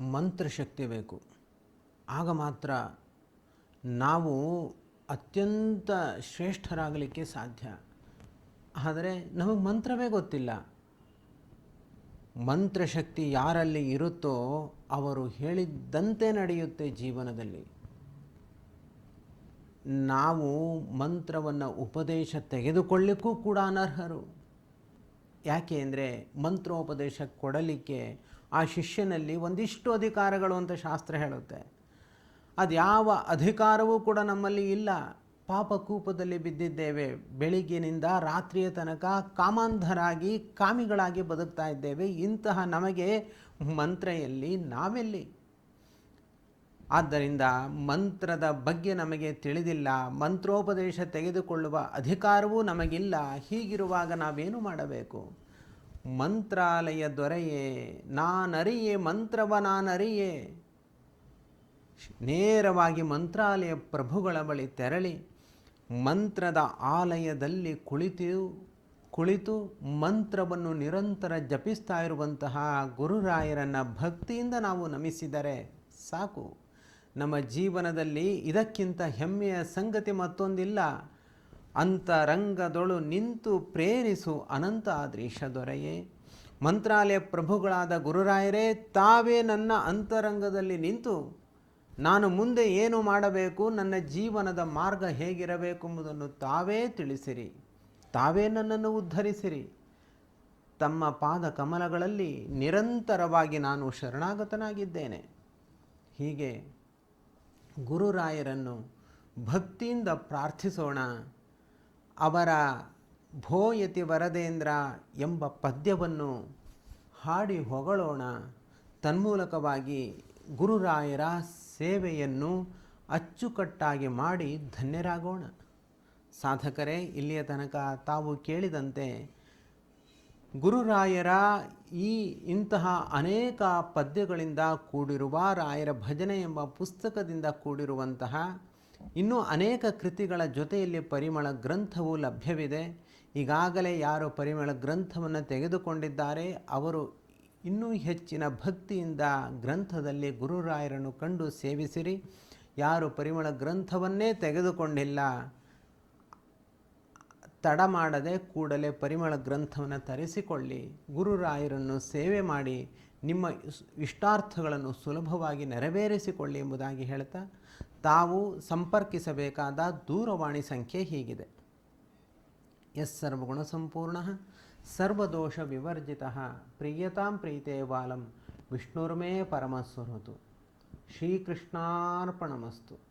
ಮಂತ್ರಶಕ್ತಿ ಬೇಕು. ಆಗ ಮಾತ್ರ ನಾವು ಅತ್ಯಂತ ಶ್ರೇಷ್ಠರಾಗಲಿಕ್ಕೆ ಸಾಧ್ಯ. ಆದರೆ ನಮಗೆ ಮಂತ್ರವೇ ಗೊತ್ತಿಲ್ಲ. ಮಂತ್ರಶಕ್ತಿ ಯಾರಲ್ಲಿ ಇರುತ್ತೋ ಅವರು ಹೇಳಿದ್ದಂತೆ ನಡೆಯುತ್ತೆ ಜೀವನದಲ್ಲಿ. ನಾವು ಮಂತ್ರವನ್ನು ಉಪದೇಶ ತೆಗೆದುಕೊಳ್ಳಿಕ್ಕೂ ಕೂಡ ಅನರ್ಹರು. ಯಾಕೆ ಅಂದರೆ ಮಂತ್ರೋಪದೇಶ ಕೊಡಲಿಕ್ಕೆ ಆ ಶಿಷ್ಯನಲ್ಲಿ ಒಂದಿಷ್ಟು ಅಧಿಕಾರಗಳು ಅಂತ ಶಾಸ್ತ್ರ ಹೇಳುತ್ತೆ. ಅದು ಯಾವ ಅಧಿಕಾರವೂ ಕೂಡ ನಮ್ಮಲ್ಲಿ ಇಲ್ಲ. ಪಾಪಕೂಪದಲ್ಲಿ ಬಿದ್ದಿದ್ದೇವೆ. ಬೆಳಿಗ್ಗಿನಿಂದ ರಾತ್ರಿಯ ತನಕ ಕಾಮಾಂಧರಾಗಿ, ಕಾಮಿಗಳಾಗಿ ಬದುಕ್ತಾ ಇದ್ದೇವೆ. ಇಂತಹ ನಮಗೆ ಮಂತ್ರ ಎಲ್ಲಿ ನಾವೆಲ್ಲಿ. ಆದ್ದರಿಂದ ಮಂತ್ರದ ಬಗ್ಗೆ ನಮಗೆ ತಿಳಿದಿಲ್ಲ. ಮಂತ್ರೋಪದೇಶ ತೆಗೆದುಕೊಳ್ಳುವ ಅಧಿಕಾರವೂ ನಮಗಿಲ್ಲ. ಹೀಗಿರುವಾಗ ನಾವೇನು ಮಾಡಬೇಕು? ಮಂತ್ರಾಲಯ ದೊರೆಯೇ, ನಾನರಿಯೇ ಮಂತ್ರವ ನಾನರಿಯೇ ನೇರವಾಗಿ ಮಂತ್ರಾಲಯ ಪ್ರಭುಗಳ ಬಳಿ ತೆರಳಿ, ಮಂತ್ರದ ಆಲಯದಲ್ಲಿ ಕುಳಿತು ಕುಳಿತು ಮಂತ್ರವನ್ನು ನಿರಂತರ ಜಪಿಸ್ತಾ ಇರುವಂತಹ ಗುರುರಾಯರನ್ನು ಭಕ್ತಿಯಿಂದ ನಾವು ನಮಿಸಿದರೆ ಸಾಕು. ನಮ್ಮ ಜೀವನದಲ್ಲಿ ಇದಕ್ಕಿಂತ ಹೆಮ್ಮೆಯ ಸಂಗತಿ ಮತ್ತೊಂದಿಲ್ಲ. ಅಂತರಂಗದೊಳು ನಿಂತು ಪ್ರೇರಿಸು ಅನಂತ ಆದ್ರೀಶ ದೊರೆಯೇ. ಮಂತ್ರಾಲಯ ಪ್ರಭುಗಳಾದ ಗುರುರಾಯರೇ, ತಾವೇ ನನ್ನ ಅಂತರಂಗದಲ್ಲಿ ನಿಂತು ನಾನು ಮುಂದೆ ಏನು ಮಾಡಬೇಕು, ನನ್ನ ಜೀವನದ ಮಾರ್ಗ ಹೇಗಿರಬೇಕೆಂಬುದನ್ನು ತಾವೇ ತಿಳಿಸಿರಿ. ತಾವೇ ನನ್ನನ್ನು ಉದ್ಧರಿಸಿರಿ. ತಮ್ಮ ಪಾದ ಕಮಲಗಳಲ್ಲಿ ನಿರಂತರವಾಗಿ ನಾನು ಶರಣಾಗತನಾಗಿದ್ದೇನೆ. ಹೀಗೆ ಗುರುರಾಯರನ್ನು ಭಕ್ತಿಯಿಂದ ಪ್ರಾರ್ಥಿಸೋಣ. ಅವರ ಭೋಯತಿ ವರದೇಂದ್ರ ಎಂಬ ಪದ್ಯವನ್ನು ಹಾಡಿ ಹೊಗಳೋಣ. ತನ್ಮೂಲಕವಾಗಿ ಗುರುರಾಯರ ಸೇವೆಯನ್ನು ಅಚ್ಚುಕಟ್ಟಾಗಿ ಮಾಡಿ ಧನ್ಯರಾಗೋಣ. ಸಾಧಕರೇ, ಇಲ್ಲಿಯ ತನಕ ತಾವು ಕೇಳಿದಂತೆ ಗುರುರಾಯರ ಈ ಇಂತಹ ಅನೇಕ ಪದ್ಯಗಳಿಂದ ಕೂಡಿರುವ ರಾಯರ ಭಜನೆ ಎಂಬ ಪುಸ್ತಕದಿಂದ ಕೂಡಿರುವಂತಹ ಇನ್ನೂ ಅನೇಕ ಕೃತಿಗಳ ಜೊತೆಯಲ್ಲಿ ಪರಿಮಳ ಗ್ರಂಥವು ಲಭ್ಯವಿದೆ. ಈಗಾಗಲೇ ಯಾರು ಪರಿಮಳ ಗ್ರಂಥವನ್ನು ತೆಗೆದುಕೊಂಡಿದ್ದಾರೆ, ಅವರು ಇನ್ನೂ ಹೆಚ್ಚಿನ ಭಕ್ತಿಯಿಂದ ಗ್ರಂಥದಲ್ಲಿ ಗುರುರಾಯರನ್ನು ಕಂಡು ಸೇವಿಸಿರಿ. ಯಾರು ಪರಿಮಳ ಗ್ರಂಥವನ್ನೇ ತೆಗೆದುಕೊಂಡಿಲ್ಲ, ತಡ ಮಾಡದೆ ಕೂಡಲೇ ಪರಿಮಳ ಗ್ರಂಥವನ್ನು ತರಿಸಿಕೊಳ್ಳಿ. ಗುರುರಾಯರನ್ನು ಸೇವೆ ಮಾಡಿ, ನಿಮ್ಮ ಇಷ್ಟಾರ್ಥಗಳನ್ನು ಸುಲಭವಾಗಿ ನೆರವೇರಿಸಿಕೊಳ್ಳಿ ಎಂಬುದಾಗಿ ಹೇಳ್ತಾ ತಾವು ಸಂಪರ್ಕಿಸಬೇಕಾದ ದೂರವಾಣಿ ಸಂಖ್ಯೆ ಹೀಗಿದೆ. ಎಸ್ ಸರ್ವಗುಣಸಂಪೂರ್ಣ ಸರ್ವದೋಷ ವಿವರ್ಜಿತ, ಪ್ರಿಯತಾಂ ಪ್ರೀತೆ ಬಾಲಂ, ವಿಷ್ಣುರ್ಮೇ ಪರಮಸ್ವರುತು. ಶ್ರೀಕೃಷ್ಣಾರ್ಪಣಮಸ್ತು.